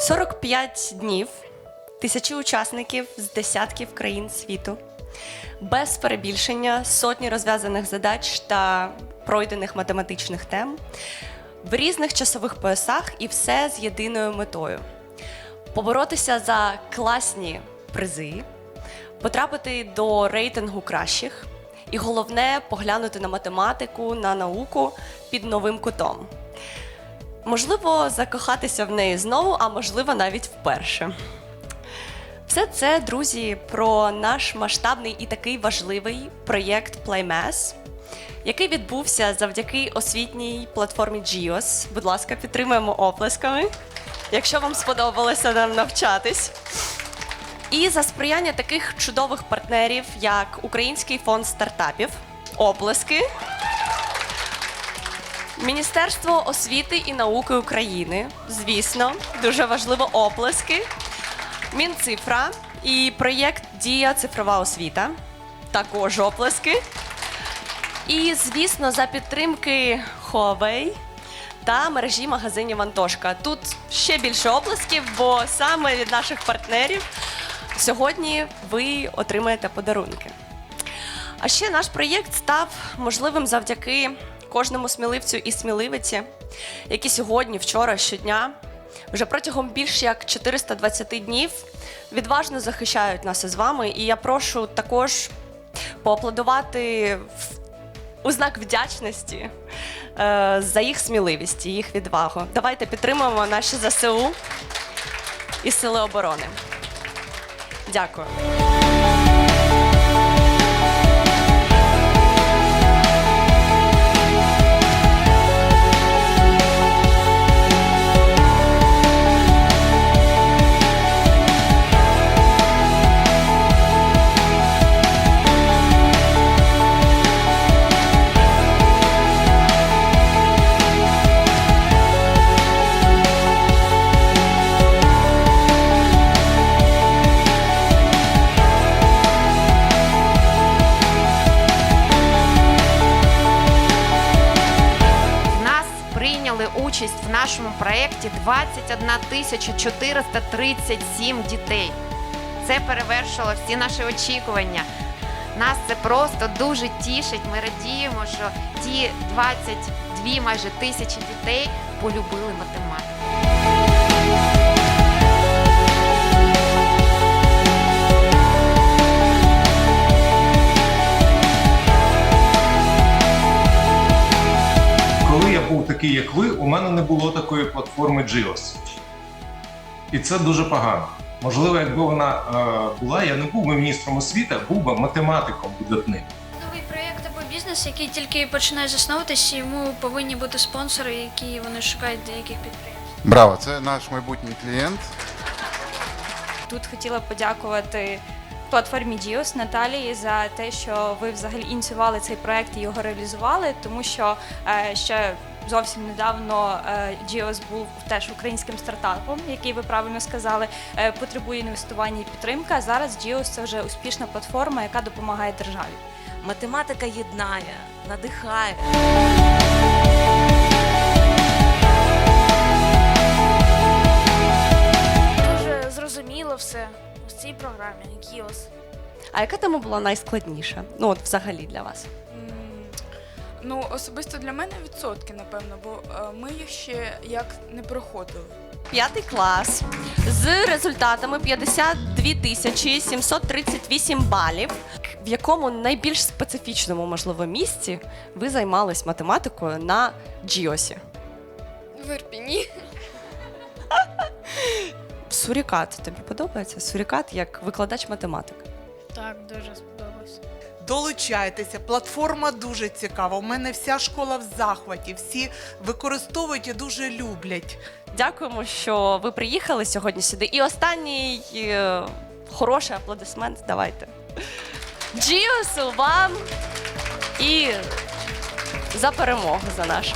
45 днів, тисячі учасників з десятків країн світу, без перебільшення, сотні розв'язаних задач та пройдених математичних тем. В різних часових поясах і все з єдиною метою. Поборотися за класні призи, потрапити до рейтингу кращих, і головне поглянути на математику, на науку під новим кутом. Можливо, закохатися в неї знову, а можливо, навіть вперше. Все це, друзі, про наш масштабний і такий важливий проєкт PlayMass, який відбувся завдяки освітній платформі GIOS. Будь ласка, підтримуємо оплесками, якщо вам сподобалося нам навчатись. І за сприяння таких чудових партнерів, як Український фонд стартапів, оплески. Міністерство освіти і науки України, звісно, дуже важливо оплески. Мінцифра і проєкт Дія цифрова освіта. Також оплески. І, звісно, за підтримки Huawei та мережі магазинів Антошка. Тут ще більше оплесків, бо саме від наших партнерів сьогодні ви отримаєте подарунки. А ще наш проєкт став можливим завдяки кожному сміливцю і сміливиці, які сьогодні, вчора, щодня, вже протягом більш як 420 днів відважно захищають нас із вами. І я прошу також поаплодувати у знак вдячності е, за їх сміливість і їх відвагу. Давайте підтримуємо наші ЗСУ і Сили оборони. Дякую. Прийняли участь в нашому проєкті 21 тисяча 437 дітей. Це перевершило всі наші очікування. Нас це просто дуже тішить. Ми радіємо, що ті 22 майже тисячі дітей полюбили математику. Такий, як ви, у мене не було такої платформи GIOS. І це дуже погано. Можливо, якби вона е, була, я не був би міністром освіти, а був би математиком видатним. Новий проєкт або бізнес, який тільки починає засновуватись, йому повинні бути спонсори, які вони шукають деяких підприємств. Браво, це наш майбутній клієнт. Тут хотіла подякувати платформі Діос Наталії за те, що ви взагалі ініціювали цей проект і його реалізували, тому що е, ще зовсім недавно е, Діос був теж українським стартапом, який ви правильно сказали, е, потребує інвестування і підтримки. А зараз Діос це вже успішна платформа, яка допомагає державі. Математика єднає, надихає. Цій програмі, Кіос. А яка тема була найскладніша? Ну, от взагалі для вас. Ну, особисто для мене відсотки, напевно, бо е, ми їх ще як не проходили. П'ятий клас з результатами 52 тисячі 738 балів, в якому найбільш специфічному, можливо, місці ви займались математикою на Джіосі. В Ірпіні. Сурікат тобі подобається? Сурікат як викладач математики. Так, дуже сподобався. Долучайтеся, платформа дуже цікава. У мене вся школа в захваті. Всі використовують і дуже люблять. Дякуємо, що ви приїхали сьогодні сюди. І останній е, хороший аплодисмент. Давайте. Джіосу вам і за перемогу за нашу.